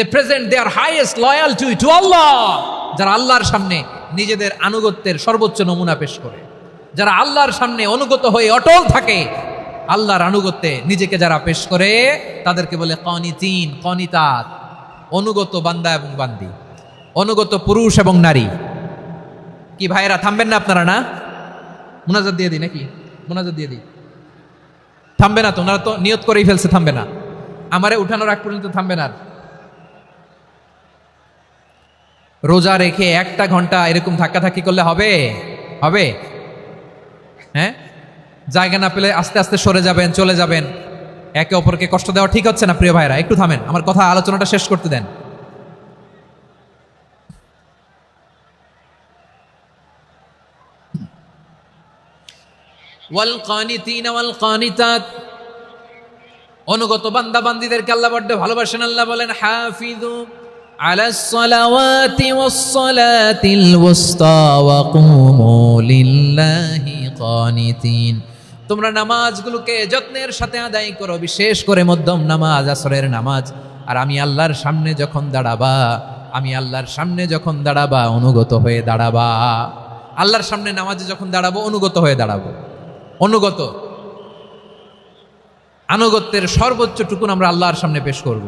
Allah present present their highest loyalty to Allah, যারা আল্লাহর সামনে নিজেদের আনুগত্যের সর্বোচ্চ নমুনা পেশ করে। যারা আল্লাহর সামনে অনুগত হয়ে অটল থাকে, আল্লাহর আনুগত্যে নিজেকে যারা পেশ করে, তাদেরকে বলে কনি কনিতিন, কনিতাত, অনুগত বান্দা এবং বান্দি, অনুগত পুরুষ এবং নারী। কি ভাইয়েরা, থামবেন না আপনারা না? মুনাজাত দিয়ে দিই নাকি? মুনাজাত দিয়ে দিই। থামবে না তো, ওনারা তো নিয়ত করেই ফেলছে, থামবে না। আমারে উঠানোর আগ পর্যন্ত থামবে না আর। রোজা রেখে একটা ঘণ্টা এরকম ধাক্কাধাক্কি করলে হবে? হবে? হ্যাঁ? জায়গা না পেলে আস্তে আস্তে সরে যাবেন, চলে যাবেন। একে অপরকে কষ্ট দেওয়া ঠিক হচ্ছে না, প্রিয় ভাইরা একটু থামেন, আমার কথা আলোচনাটা শেষ করতে দেন। অনুগত বান্দা বান্দিদেরকে আল্লাহ বড্ড ভালোবাসেন, আল্লাহ বলেন হাফিজু على الصلوات والصلاة الوسطى وقوموا لله قانتين তোমরা নামাজগুলোকে যত্নের সাথে আদায় করো বিশেষ করে মধ্যম নামাজ আসরের নামাজ আর আমি আল্লাহর সামনে যখন দাঁড়াবা আমি আল্লাহর সামনে যখন দাঁড়াবা অনুগত হয়ে দাঁড়াবা আল্লাহর সামনে নামাজে যখন দাঁড়াবো অনুগত হয়ে দাঁড়াবো অনুগত আনুগত্যের সর্বোচ্চ টুকুন আমরা আল্লাহর সামনে পেশ করব।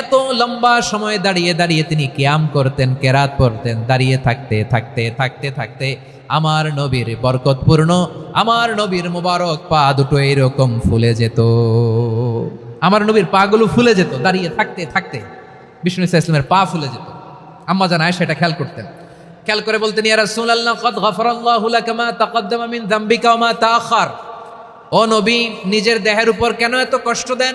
এত লম্বা সময় দাঁড়িয়ে দাঁড়িয়ে তিনি কিয়াম করতেন, কেরাত পড়তেন দাঁড়িয়ে থাকতে থাকতে থাকতে থাকতে আমার নবীর বরকতপূর্ণ আমার নবীর মোবারক পা দুটো এরকম ফুলে যেত। আমার নবীর পাগুলো ফুলে যেত, দাঁড়িয়ে থাকতে থাকতে। বিষ্ণু ইসা ইসলামের পা ফুলে যেত। আম্মা জানায় সেটা খেয়াল করতেন। খেয়াল করে বলতেন, ইয়া রাসূলুল্লাহ, কদ গফরাল্লাহু লাকা তাকদ্দামা মিন যামবিকা মা তাআখার। ও নবী, নিজের দেহের উপর কেন এত কষ্ট দেন?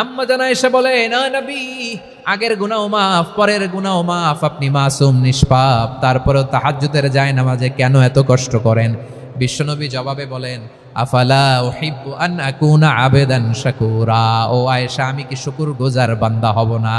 আম্মা জানা এসে বলে, না নবী, আগের গুনাও মাফ, পরের গুনাও মাফ, আপনি মাসুম, নিষ্পাপ, তারপরেও তাহাজ্জুদের যায় নামাজে কেন এত কষ্ট করেন? বিশ্বনবী জবাবে বলেন, আফালা আবেদান শাকুরা। ও আয়েশা, আমি কি শুকুর গোজার বান্দা হব না?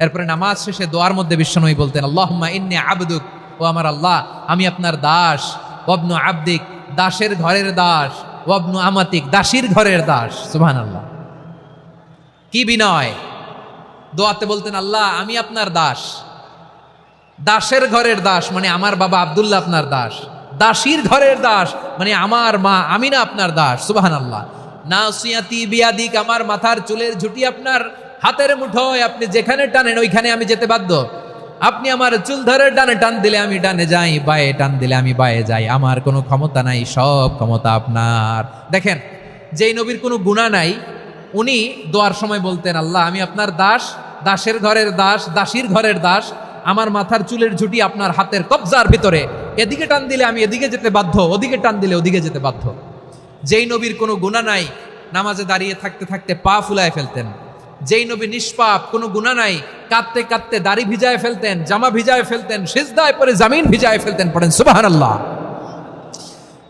এরপরে নামাজ শেষে দোয়ার মধ্যে বিশ্বনবী বলতেন, আল্লাহুম্মা ইন্নী আবদুক, ও আমার আল্লাহ, আমি আপনার দাস। ওয়াবনু আবদিক, দাসের ঘরের দাস। ওয়াবনু আমাতিক, দাসীর ঘরের দাস। সুবহানাল্লাহ। কি বিনয়। দোয়াতে বলতেন, আল্লাহ, আমি আপনার দাস। দাসের ঘরের দাস মানে আমার বাবা আবদুল্লাহ আপনার দাস। দাসীর ঘরের দাস মানে আমার মা আমি না আপনার দাস। সুবাহান আল্লাহ না সুয়াতি বিয়াদিক, আমার মাথার চুলের ঝুটি আপনার। হাতের মুঠোয় আপনি যেখানে টানেন, ওইখানে আমি যেতে বাধ্য। আপনি আমার চুল ধরে ডানে টান দিলে আমি ডানে যাই, বায়ে টান দিলে আমি বায়ে যাই। আমার কোনো ক্ষমতা নাই, সব ক্ষমতা আপনার। দেখেন, যেই নবীর কোনো গুণা নাই, উনি দোয়ার সময় বলতেন, আল্লাহ, আমি আপনার দাস, দাসের ঘরের দাস, দাসীর ঘরের দাস। আমার মাথার চুলের ঝুটি আপনার হাতের কবজার ভিতরে। এদিকে টান দিলে আমি এদিকে যেতে বাধ্য, ওদিকে টান দিলে ওদিকে যেতে বাধ্য। যেই নবীর কোনো গুণা নাই, নামাজে দাঁড়িয়ে থাকতে থাকতে পা ফুলায় ফেলতেন। যেই নবী নিষ্পাপ, কোনো গুণা নাই। কাঁদতে কাঁদতে দাড়ি ভিজায় ফেলতেন, জামা ভিজায় ফেলতেন, সিজদায় পরে জামিন ভিজায় ফেলতেন পড়েন। সুবাহান আল্লাহ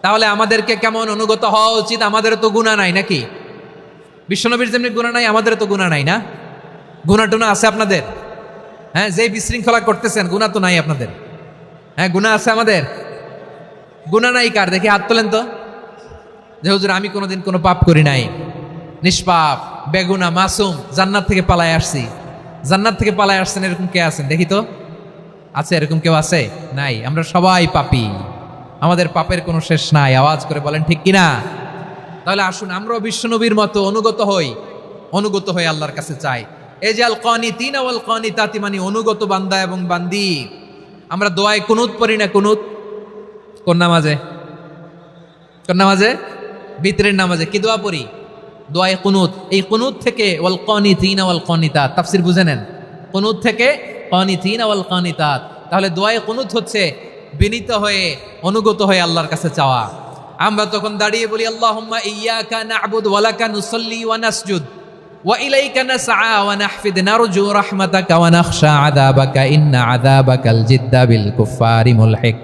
তাহলে আমাদেরকে কেমন অনুগত হওয়া উচিত? আমাদের তো গুণা নাই নাকি? বিশ্বনবীর যেমনি গুণা নাই আমাদের তো গুণা নাই না? গুণা টুনা আছে আপনাদের? হ্যাঁ যেই বিশৃঙ্খলা করতেছেন গুণা তো নাই আপনাদের। হ্যাঁ গুণা আছে আমাদের? গুণা নাই কার? দেখি হাত তোলেন তো। যে হুজুর, আমি কোনোদিন কোনো পাপ করি নাই। নিষ্পাপ। বেগুনা মাসুম জান্নাত থেকে পালায় আসছি। জান্নাত থেকে পালায় আসছেন এরকম কে আছেন? দেখি তো। আছে এরকম কেউ আছে? নাই। আমরা সবাই পাপি। আমাদের পাপের কোনো শেষ নাই। আওয়াজ করে বলেন, ঠিক কিনা? তাহলে আসুন, আমরাও বিশ্বনবীর মতো অনুগত হই। অনুগত হয়ে আল্লাহর কাছে চাই। এই যে আল কনি তিন আল কনি তাতি মানে অনুগত বান্দা এবং বান্দি। আমরা দোয়ায় কুনুত পড়ি না কুনুত? কোন নামাজে? কোন নামাজে? ভিতরের নামাজে কি দোয়া পড়ি? দোয়ায় কুনুত। এই কুনুত থেকে ওয়াল কনি তিন ওয়াল কনিতাত। তাফসির বুঝে নেন। কুনুত থেকে কনি তিন ওয়াল কনিতাত। তাহলে দোয়ায় কুনুত হচ্ছে বিনীত হয়ে, অনুগত হয়ে আল্লাহর কাছে চাওয়া। আমরা তখন দাঁড়িয়ে বলি, আল্লাহুম্মা ইয়্যাকা না'বুদু ওয়া লাকা নুসাল্লি ওয়া নাসজুদ। ওয়া ইলাইকা নাসআ ওয়া নাহফিদ। নারজু রাহমাতাকা ওয়া নাখশা আযাবাকা। ইন্না আযাবাকাল জিদ্দা বিল কুফারি মুলহিক।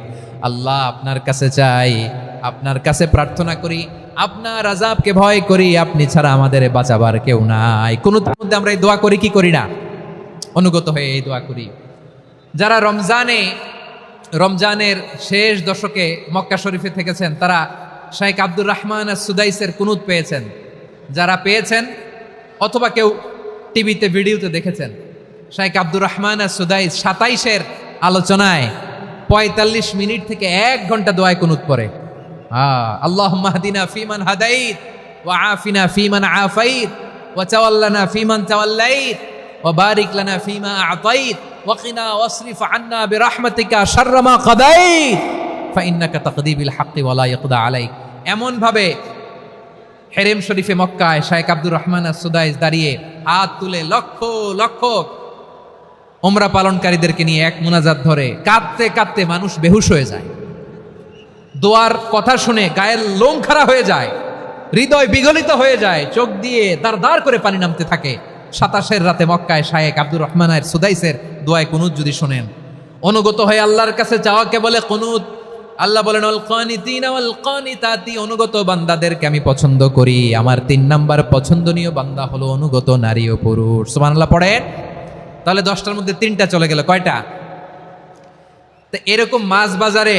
আল্লাহ আপনার কাছে চাই, আপনার কাছে প্রার্থনা করি আপনার আজাবকে ভয় করি, আপনি ছাড়া আমাদের বাঁচাবার কেউ নাই। কোন মধ্যে আমরা এই দোয়া করি, কি করি না? অনুগত হয়ে এই দোয়া করি। যারা রমজানে, রমজানের শেষ দশকে মক্কা শরীফে থেকেছেন, তারা শাইখ আব্দুর রহমান সুদাইসের কুনুত পেয়েছেন। যারা পেয়েছেন, অথবা কেউ টিভিতে, ভিডিওতে দেখেছেন, শাইখ আব্দুর রহমান সুদাইস সাতাইশের আলোচনায় পঁয়তাল্লিশ মিনিট থেকে এক ঘণ্টা দোয়ায় কুনুত পড়ে। আল্লাহ মাহদিনা ফিমান আফিনা ফিমান ফিমান বারিক লানা ফিমা আন্না আলাইক। এমন ভাবে হেরেম শরীফে মক্কায় শায়েখ আব্দুর রহমান সুদাইস দাঁড়িয়ে হাত তুলে লক্ষ লক্ষ ওমরা পালনকারীদেরকে নিয়ে এক মুনাজাত ধরে কাঁদতে কাঁদতে মানুষ বেহুশ হয়ে যায়। দোয়ার কথা শুনে গায়ের লোম খাড়া হয়ে যায়, হৃদয় বিগলিত হয়ে যায়, চোখ দিয়ে দাঁড় দাঁড় করে পানি নামতে থাকে। সাতাশের রাতে মক্কায় শায়েক আব্দুর রহমানের সুদাইসের দোয়ায় কুনুত যদি শোনেন, অনুগত হয়ে আল্লাহর কাছে যাওয়াকে বলে কুনুত। আল্লাহ বলেন অনুগত বান্দাদেরকে আমি পছন্দ করি। আমার তিন নাম্বার পছন্দনীয় বান্দা হলো অনুগত নারী ও পুরুষ। সুবহানাল্লাহ, পড়েন? তাহলে দশটার মধ্যে তিনটা চলে গেল, কয়টা? তো এরকম মাছ বাজারে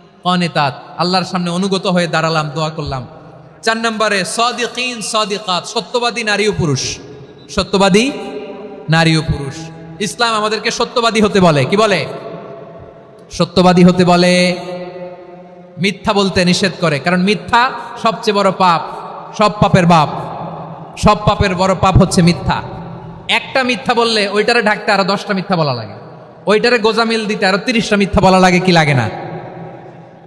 কনেতাত, আল্লাহর সামনে অনুগত হয়ে দাঁড়ালাম, দোয়া করলাম। চার নম্বরে, সদিকিন, সদিকাত, সত্যবাদী নারী ও পুরুষ। সত্যবাদী নারী ও পুরুষ। ইসলাম আমাদেরকে সত্যবাদী হতে বলে। কি বলে? সত্যবাদী হতে বলে, মিথ্যা বলতে নিষেধ করে। কারণ মিথ্যা সবচেয়ে বড় পাপ, সব পাপের বাপ। সব পাপের বড় পাপ হচ্ছে মিথ্যা। একটা মিথ্যা বললে ওইটারে ঢাকতে আরও দশটা মিথ্যা বলা লাগে। ওইটারে গোজামিল দিতে আরও তিরিশটা মিথ্যা বলা লাগে কি লাগে না।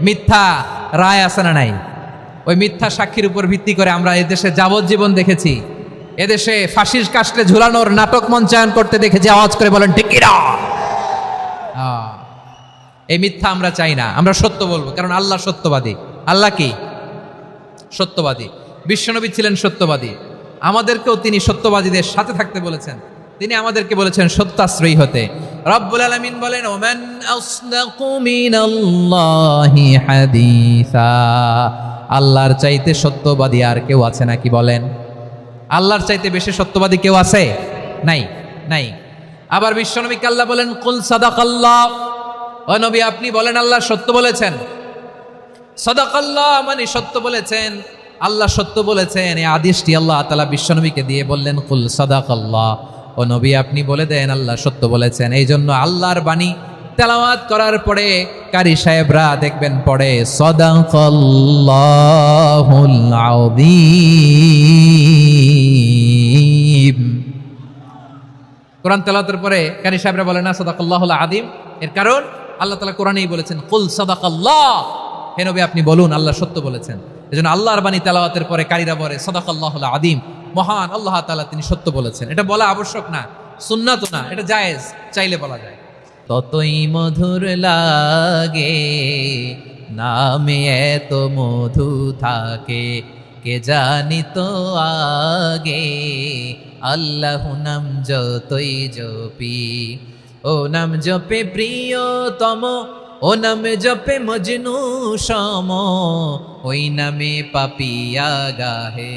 মিথ্যা রায় আছে না নাই? ওই মিথ্যা সাক্ষীর উপর ভিত্তি করে আমরা এদেশে যাবজ্জীবন দেখেছি। এদেশে ফাঁসির কাস্টে ঝুলানোর নাটক মঞ্চায়ন করতে দেখেছি, আওয়াজ করে বলেন টিকিরা এই মিথ্যা আমরা চাই না। আমরা সত্য বলব, কারণ আল্লাহ সত্যবাদী। আল্লাহ কি? সত্যবাদী। বিশ্বনবী ছিলেন সত্যবাদী। আমাদেরকেও তিনি সত্যবাদীদের সাথে থাকতে বলেছেন। তিনি আমাদেরকে বলেছেন, সত্যাশ্রয়ী হতে। রব্বুল আলামিন বলেন, ওমান আল্লাহর চাইতে সত্যবাদী আর কেউ আছে নাকি বলেন? আল্লাহর চাইতে বেশি সত্যবাদী কেউ আছে? নাই নাই। আবার বিশ্বনবী আল্লাহ বলেন, কুল সাদাকাল্লাহ। ও নবী, আপনি বলেন, আল্লাহ সত্য বলেছেন। সদাকাল্লাহ মানে সত্য বলেছেন। আল্লাহ সত্য বলেছেন। এই আদেশটি আল্লাহ তালা বিশ্বনবীকে দিয়ে বললেন, কুল সদাকাল্লাহ। ও নবী, আপনি বলে দেন, আল্লাহ সত্য বলেছেন। এই জন্য আল্লাহর বাণী তেলাওয়াত করার পরে কারি সাহেবরা দেখবেন পড়ে, সদাকাল্লাহুল আযীম। কোরআন তেলাওয়াতের পরে কারি সাহেবরা বলে, না, সদাকাল্লাহুল আদিম এর কারণ আল্লাহ তালা কোরআনেই বলেছেন, কুল সদাকাল্লাহ। হে নবী, আপনি বলুন, আল্লাহ সত্য বলেছেন। এজন্য আল্লাহর বাণী তেলাওয়াতের পরে কারিরা বলে, সদাকাল্লাহুল আদিম মহান আল্লাহ তালা তিনি সত্য বলেছেন। এটা বলা আবশ্যক না, সুন্নাত না, এটা জায়েজ, চাইলে বলা যায়। ততই মধুর লাগে, নামে এত মধু থাকে, কে জানি তো আগে, আল্লাহ নাম যতই জপি, ও নাম জপে প্রিয়তম, ও নামে জপে মজনু সম, ওই নামে পাপিয়া গাহে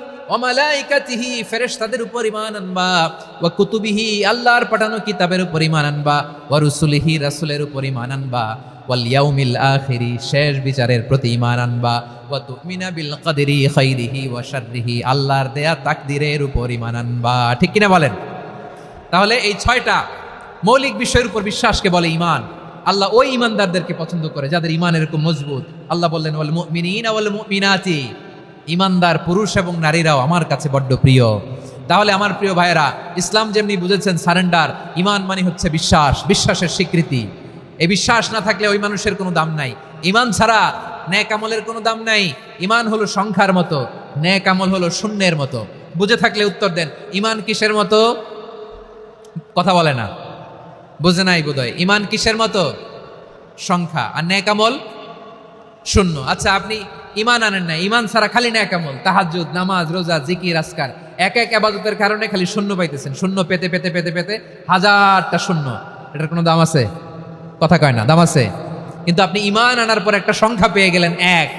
ওমালাইকাতিহি ফেরেশতাদের উপর ঈমান আনবা। ওয়া কুতুবিহি, আল্লাহর পাঠানো কিতাবের উপর ঈমান আনবা। ওয়া রুসুলিহি, রাসূলের উপর ঈমান আনবা। ওয়াল ইয়াউমিল আখিরি, শেষ বিচারের প্রতি ঈমান আনবা। ওয়া তুমিনা বিল কদরি খাইরিহি ওয়া শাররিহি, আল্লাহর দেয়া তাকদিরের উপর ঈমান আনবা। ঠিক কিনা বলেন? তাহলে এই ছয়টা মৌলিক বিষয়ের উপর বিশ্বাসকে বলে ইমান আল্লাহ ওই ইমানদারদেরকে পছন্দ করে, যাদের ইমান এরকম মজবুত। আল্লাহ বললেন, ওয়াল মুমিনিনা ওয়াল মুমিনাতি। ইমানদার পুরুষ এবং নারীরাও আমার কাছে বড্ড প্রিয়। তাহলে আমার প্রিয় ভাইয়েরা, ইসলাম যেমনি বুঝেছেন, সারেন্ডার, ইমান মানে হচ্ছে বিশ্বাস, বিশ্বাসের স্বীকৃতি। এই বিশ্বাস না থাকলে ওই মানুষের কোনো দাম নাই। ইমান ছাড়া ন্যাক আমলের কোনো দাম নাই। ইমান হলো সংখ্যার মতো, ন্যাক আমল হলো শূন্যের মতো। বুঝে থাকলে উত্তর দেন, ইমান কিসের মতো? কথা বলে না। বুঝে নাই বোধহয়। ইমান কিসের মতো? সংখ্যা। আর ন্যাক শূন্য। আচ্ছা আপনি ইমান আনেন না ইমান ছাড়া খালি না আমল। তাহাজ্জুদ, নামাজ, রোজা, জিকির আসকার এক এক আবাদতের কারণে খালি শূন্য পাইতেছেন। শূন্য পেতে পেতে পেতে পেতে হাজারটা শূন্য। এটার কোনো দাম আছে? কথা কয় না, দাম আছে। কিন্তু আপনি ইমান আনার পর একটা সংখ্যা পেয়ে গেলেন এক।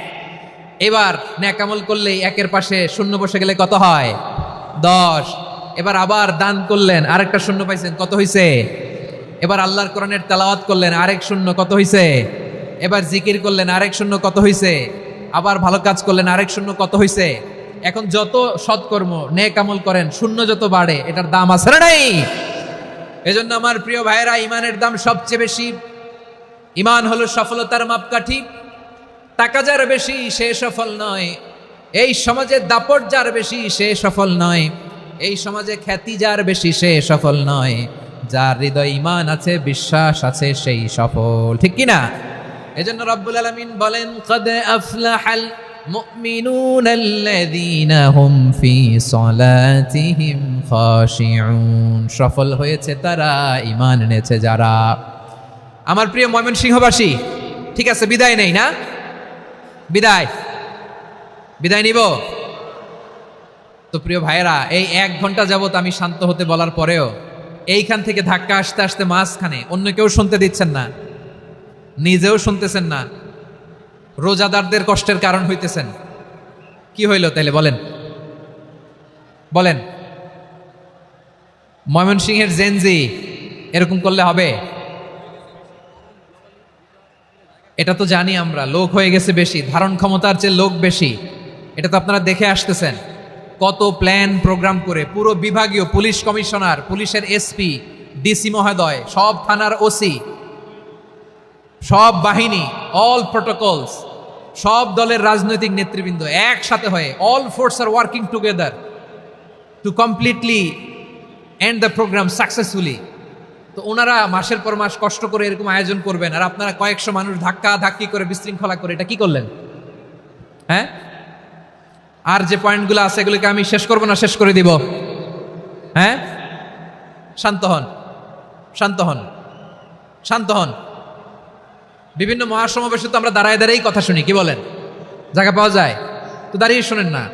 এবার ন্যাকামল করলেই একের পাশে শূন্য বসে গেলে কত হয়? দশ। এবার আবার দান করলেন, আরেকটা শূন্য পাইছেন, কত হইছে? এবার আল্লাহর কোরআনের তেলাওয়াত করলেন, আরেক শূন্য কত হইছে? এবার জিকির করলেন, আরেক শূন্য কত হইছে? আবার ভালো কাজ করলেন, আরেক শূন্য কত হইছে? এখন যত সৎকর্ম, নেক আমল করেন, শূন্য যত বাড়ে, এটার দাম আছে না নাই? এজন্য আমার প্রিয় ভাইয়েরা, ইমানের দাম সবচেয়ে বেশি। ইমান হলো সফলতার মাপকাঠি। টাকা যার বেশি, সে সফল নয়। এই সমাজে দাপট যার বেশি, সে সফল নয়। এই সমাজে খ্যাতি যার বেশি, সে সফল নয়। যার হৃদয় ইমান আছে, বিশ্বাস আছে, সেই সফল। ঠিক কি না এজন্য রব্বুল আলামিন বলেন, কদ আফলাহাল মুমিনুন আল্লাযীনা হুম ফি সলাতিহিম খাশিউন। সফল হয়েছে তারা, ঈমান এনেছে যারা। আমার প্রিয় ময়মনসিংহবাসী, ঠিক আছে, বিদায় নেই না? বিদায়। বিদায় নিব? তো প্রিয় ভাইয়েরা, এই এক ঘণ্টা যাবত আমি শান্ত হতে বলার পরেও এইখান থেকে ধাক্কা আসতে আসতে মাঝখানে অন্য কেউ শুনতে দিচ্ছেন না। নিজেও শুনতেছেন না। রোজাদারদের কষ্টের কারণ হইতেছেন। কি হইল তাইলে বলেন। বলেন। ময়মনসিংহের জেনজি এরকম করলে হবে? এটা তো জানি আমরা, লোক হয়ে গেছে বেশি, ধারণ ক্ষমতার চেয়ে লোক বেশি। এটা তো আপনারা দেখে আসতেছেন। কত প্ল্যান প্রোগ্রাম করে, পুরো বিভাগীয় পুলিশ কমিশনার, পুলিশের এসপি ডিসি মহোদয়, সব থানার ওসি সব বাহিনী অল প্রোটোকলস সব দলের রাজনৈতিক নেতৃবৃন্দ একসাথে হয়ে all force R working together to completely end the programme successfully তো ওনারা মাসের পর মাস কষ্ট করে এরকম আয়োজন করবেন, আর আপনারা কয়েকশো মানুষ ধাক্কা ধাক্কি করে, বিশৃঙ্খলা করে, এটা কি করলেন? হ্যাঁ? আর যে পয়েন্টগুলো আছে, এগুলোকে আমি শেষ করব না, শেষ করে দিব? হ্যাঁ? শান্ত হন শান্ত হন শান্ত হন। বিভিন্ন মহাসমাবেশে তো আমরা দাঁড়ায় দাঁড়াই কথা শুনি, কি বলেন? জায়গা পাওয়া যায়? তো দাঁড়িয়ে শোনেন না।